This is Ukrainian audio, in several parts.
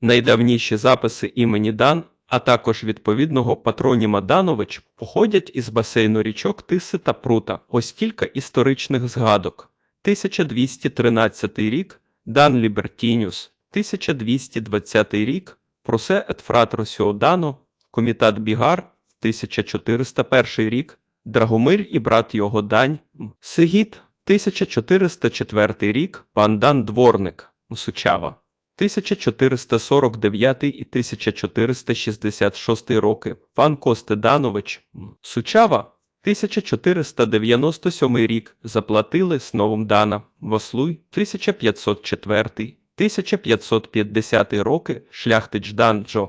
Найдавніші записи імені Дан, а також відповідного патроніма Данович, походять із басейну річок Тиси та Прута. Ось кілька історичних згадок. 1213 рік Дан Лібертініус, 1220 рік Просе ет фратросіо Дано, Комітат Бігар, 1401 рік Драгомир і брат його Дань, Сигіт, 1404 рік Пан Дан Дворник, Сучава. 1449 і 1466 роки. Пан Костеданович Сучава 1497 рік. Заплатили з новим Дана. Вослуй 1504 1550 роки. Шляхтич Дан Джо.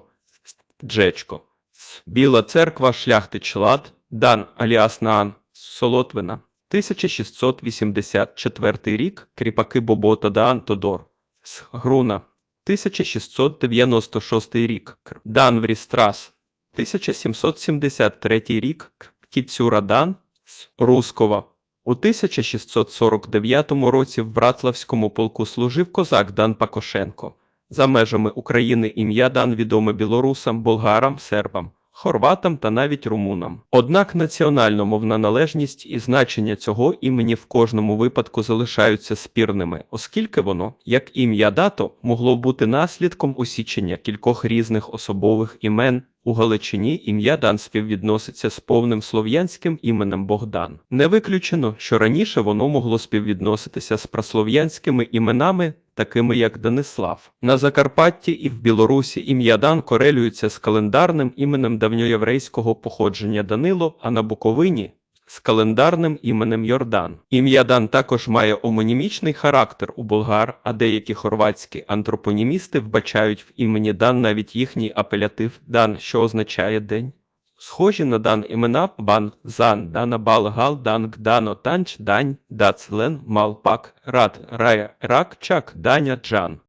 Джечко. Біла церква Шляхтич Лад. Дан Аліас Наан. Солотвина. 1684 рік. Кріпаки Бобота Дан Тодор Груна 1696 рік. Данврістрас 1773 рік. Кіцюрадан з Рускова. У 1649 році в Братславському полку служив козак Дан Пакошенко. За межами України ім'я Дан відоме білорусам, болгарам, сербам, хорватам та навіть румунам. Однак національно-мовна належність і значення цього імені в кожному випадку залишаються спірними, оскільки воно, як ім'я дато, могло бути наслідком усічення кількох різних особових імен. У Галичині ім'я Дан співвідноситься з повним слов'янським іменем Богдан. Не виключено, що раніше воно могло співвідноситися з праслов'янськими іменами, такими як Данислав. На Закарпатті і в Білорусі ім'я Дан корелюється з календарним іменем давньоєврейського походження Данило, а на Буковині з календарним іменем Йордан. Ім'я Дан також має омонімічний характер у болгар, а деякі хорватські антропонімісти вбачають в імені Дан навіть їхній апелятив Дан, що означає день. Схожі на дан імена Бан, Зан, Дана Бал, Гал, Данг, Дано, Танч, Дань, дацлен, малпак, Рад, Рая, Рак, Чак, Даня, Джан.